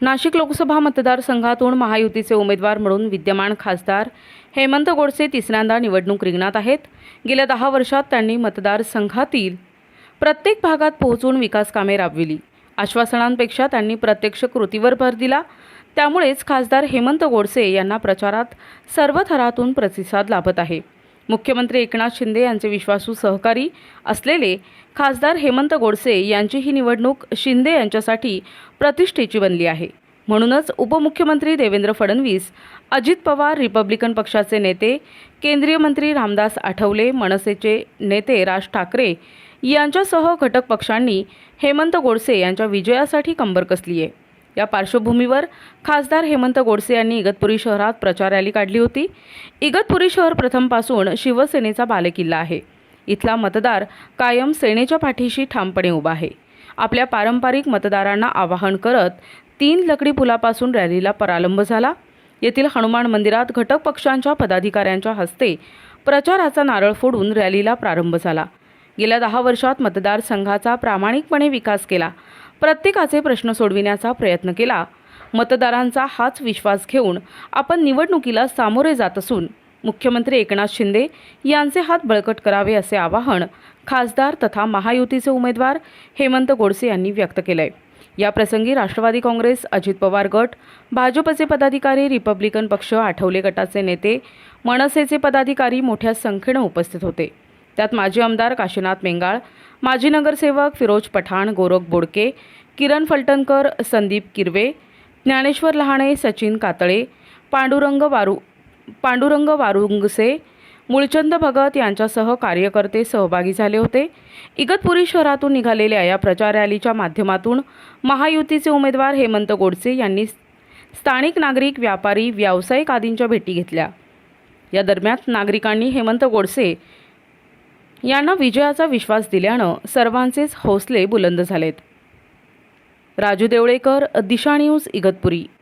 नाशिक लोकसभा मतदारसंघातून महायुतीचे उमेदवार म्हणून विद्यमान खासदार हेमंत गोडसे तिसऱ्यांदा निवडणूक रिंगणात आहेत. गेल्या दहा वर्षात त्यांनी मतदारसंघातील प्रत्येक भागात पोहोचून विकास कामे राबविली. आश्वासनांपेक्षा त्यांनी प्रत्यक्ष कृतीवर भर दिला. त्यामुळेच खासदार हेमंत गोडसे यांना प्रचारात सर्व थरातून प्रतिसाद लाभत आहे. मुख्यमंत्री एकनाथ शिंदे यांचे विश्वासू सहकारी असलेले खासदार हेमंत गोडसे यांची ही निवडणूक शिंदे यांच्यासाठी प्रतिष्ठेची बनली आहे. म्हणूनच उपमुख्यमंत्री देवेंद्र फडणवीस अजित पवार रिपब्लिकन पक्षाचे नेते केंद्रीय मंत्री रामदास आठवले मनसेचे नेते राज ठाकरे यांच्यासह घटक पक्षांनी हेमंत गोडसे यांच्या विजयासाठी कंबर कसली आहे या पार्श्वभूमीवर खासदार हेमंत गोडसे यांनी इगतपुरी शहरात प्रचार रॅली काढली होती. इगतपुरी शहर प्रथमपासून शिवसेनेचा बालेकिल्ला आहे. इथला मतदार कायम सेनेच्या पाठीशी ठामपणे उभा आहे. आपल्या पारंपरिक मतदारांना आवाहन करत तीन लकडी पुलापासून रॅलीला प्रारंभ झाला. येथील हनुमान मंदिरात घटक पक्षांच्या पदाधिकाऱ्यांच्या हस्ते प्रचाराचा नारळ फोडून रॅलीला प्रारंभ झाला. गेल्या दहा वर्षात मतदारसंघाचा प्रामाणिकपणे विकास केला. प्रत्येकाचे प्रश्न सोडविण्याचा प्रयत्न केला. मतदारांचा हाच विश्वास घेऊन आपण निवडणुकीला सामोरे जात असून मुख्यमंत्री एकनाथ शिंदे यांचे हात बळकट करावे असे आवाहन खासदार तथा महायुतीचे उमेदवार हेमंत गोडसे यांनी व्यक्त केलंय. याप्रसंगी राष्ट्रवादी काँग्रेस अजित पवार गट भाजपचे पदाधिकारी रिपब्लिकन पक्ष आठवले गटाचे नेते मनसेचे पदाधिकारी मोठ्या संख्येनं उपस्थित होते. त्यात माजी आमदार काशीनाथ मेंगाळ माजी नगरसेवक फिरोज पठाण गोरख बोडके किरण फलटणकर संदीप किरवे ज्ञानेश्वर लहाणे सचिन कातळे पांडुरंग वारू पांडुरंग वारुंगसे मुळचंद भगत यांच्यासह कार्यकर्ते सहभागी झाले होते. इगतपुरी शहरातून निघालेल्या या प्रचार रॅलीच्या माध्यमातून महायुतीचे उमेदवार हेमंत गोडसे यांनी स्थानिक नागरिक व्यापारी व्यावसायिक आदींच्या भेटी घेतल्या. या दरम्यान नागरिकांनी हेमंत गोडसे यांना विजयाचा विश्वास दिल्यानं सर्वांचेच हौसले बुलंद झालेत. राजू देवळेकर दिशा न्यूज इगतपुरी.